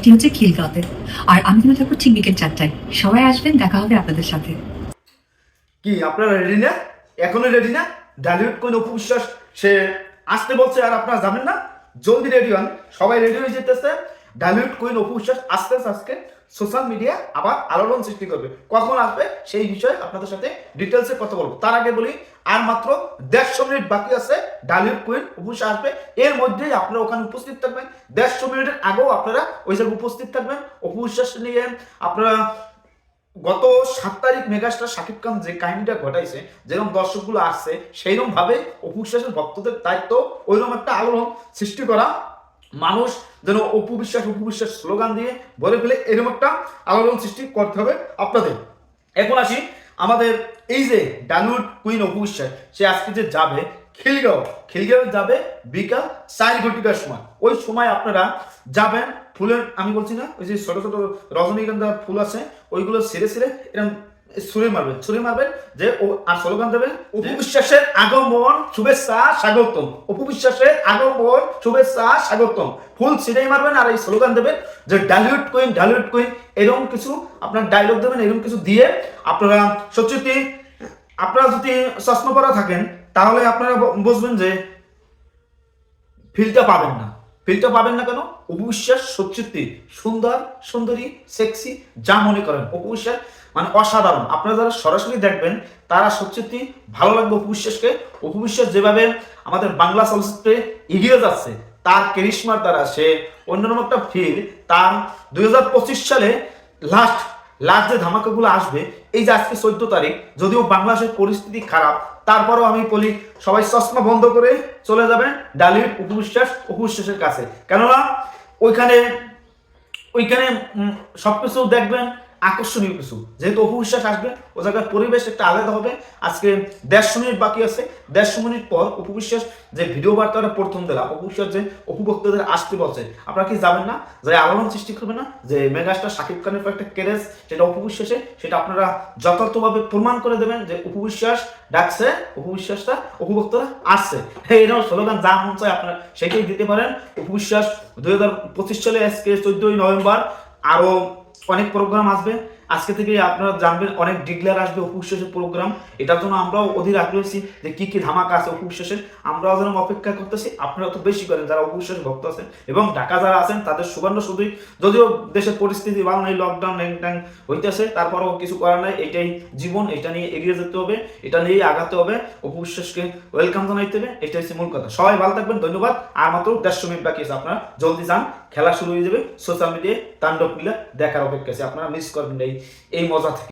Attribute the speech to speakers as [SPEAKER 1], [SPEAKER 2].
[SPEAKER 1] এটি হচ্ছে খিলগাঁওতে। আর আমি কিন্তু থাকব ঠিক বিকেল চারটায়। সবাই আসবেন, দেখা হবে আপনাদের সাথে।
[SPEAKER 2] কি, আপনারা রেডি না? এখনও রেডি না? ডালিউড কোন অপবিশ্বাস সে আসতে বলছে আর আপনারা যাবেন না? জলদি রেডি হন। সবাই রেডি হয়ে যেতেছে। ডালিউড কোন অপবিশ্বাস আসতেছে আজকে। সোশ্যাল মিডিয়া আবার আলোড়ন সৃষ্টি করবে। কখন আসবে সেই বিষয়ে আপনাদের সাথে ডিটেলসে কথা বলব। তার আগে বলি, আর মাত্র দেড়শো মিনিট বাকি আছে ডালিউড কুইন অপবিশ্বাস আসবে। এর মধ্যেই আপনারা ওখানে উপস্থিত থাকবেন। দেড়শো মিনিটের আগেও আপনারা ওই জায়গায় উপস্থিত থাকবেন। অপবিশ্বাস নিয়ে আপনারা গত সাত তারিখ মেগাস্টার শাকিব খান যে কাহিনীটা ঘটাইছে, যেরকম দর্শকগুলো আসছে সেইরকম ভাবে অপুবিশ্বাসের ভক্তদের দায়িত্ব, ওইরকম একটা আলোড়ন সৃষ্টি করা মানুষ যেন অপু বিশ্বাস অপু বিশ্বাস স্লোগান দিয়ে বলে ফেলে, এরকম একটা আলোড়ন সৃষ্টি করতে হবে আপনাদের। এখন আসি আমাদের এই যে ডালিউড কুইন অপু বিশ্বাস সে আজকে যে যাবে খিলগাঁও। খিলগাঁও যাবে বিকাল চার ঘটিকার সময়। ওই সময় আপনারা যাবেন, ফুলের, আমি বলছি না, ওই যে ছোট ছোট রজনীগন্ধার ফুল আছে, ওইগুলো সেরে সেরে এরকম ছুঁড়ে মারবেন ছুঁড়ে মারবেন যে আর স্লোগান দেবেন অপবিশ্বাসের আগমন, শুভেচ্ছা, স্বাগতম। অপবিশ্বাসের আগমন, শুভেচ্ছা, স্বাগতম। ফুল ছিঁড়েই মারবেন আর এই স্লোগান দেবেন যে ডালিউড কুইন ডালিউড কুইন। এরকম কিছু আপনার ডায়লগ দেবেন, এরকম কিছু দিয়ে আপনারা সত্যি, আপনারা যদি চশমা পরা থাকেন, তাহলে আপনারা বুঝবেন যে ফিলটা পাবেন না। ফিলটা পাবেন না কেন? অপবিশ্বাস সত্যি সুন্দর, সুন্দরী সেক্সি যা মনে করেন। অপবিশ্বাস মানে অসাধারণ। আপনারা যারা সরাসরি দেখবেন, তারা সত্যি ভালো লাগবে অপবিশ্বাসকে অপবিশ্বাস যেভাবে আমাদের বাংলা চলচ্চিত্রে এগিয়ে যাচ্ছে, তার কেরিশমার দ্বারা সে অন্যরকম একটা ফিল তার দুই হাজার পঁচিশ সালে লাস্ট লাস্ট যে ধামাকাগুলো আসবে, এই যে আজকে চোদ্দ তারিখ, যদিও বাংলাদেশের পরিস্থিতি খারাপ, তারপরও আমি বলি, সবাই চশমা বন্ধ করে চলে যাবেন ডালিউড উপবিশ্বাস, উপবিশ্বাসের কাছে। কেননা ওইখানে ওইখানে সব সবকিছু দেখবেন। আকর্ষণীয় কিছু। যেহেতু অপবিশ্বাস আসবে, ও জায়গার পরিবেশ একটা আলাদা হবে। আজকে দেড়শো মিনিট বাকি আছে। দেড়শো মিনিট পর অপবিশ্বাস যে ভিডিও বার্তাটা প্রথম দিলাম অপবিশ্বাস যে অপুভক্তদের আসতে বলছে, আপনারা কি যাবেন না? যে আলোড়ন সৃষ্টি করবে না? যে মেগাস্টার শাকিব খানের একটা কেরেজ সেটা অপবিশ্বাসে সেটা আপনারা যথার্থভাবে প্রমাণ করে দেবেন যে উপবিশ্বাস ডাকছে উপবিশ্বাসটা উপভোক্তরা আসছে। এরকম স্লোগান যা মন চায় আপনারা সেটাই দিতে পারেন। উপবিশ্বাস দুই হাজার পঁচিশ সালে আজকে চোদ্দই নভেম্বর আরও অনেক প্রোগ্রাম আসবে। আজকে থেকে আপনারা জানবেন অনেক ডিক্লেয়ার আসবে অপুশ্বাসের প্রোগ্রাম এটার জন্য আমরাও অধীর আগ্রহী যে কি কি ধামাকা আছে অপুশ্বাসের আমরাও যেন অপেক্ষা করতেছি আপনারা তো বেশি করেন, যারা অপুশ্বাসের ভক্ত আছেন এবং ঢাকা যারা আছেন, তাদের সুবর্ণ শুধুই যদিও দেশের পরিস্থিতি ভালো নেই লকডাউন ট্যাং হইতেছে, তারপরেও কিছু করার নাই, এটাই জীবন, এটা নিয়ে এগিয়ে যেতে হবে, এটা নিয়েই আগাতে হবে। অপুশ্বাসকে ওয়েলকাম জানাইতে হবে, এটাই হচ্ছে মূল কথা। সবাই ভালো থাকবেন, ধন্যবাদ। আর মাত্র দেড়শো মিনিট বাকি আছে, আপনারা জলদি যান, খেলা শুরু হয়ে যাবে সোশ্যাল মিডিয়ায় তাণ্ডব মিলা দেখার অপেক্ষা আছে। আপনারা মিস করবেন এই এই মজা থেকে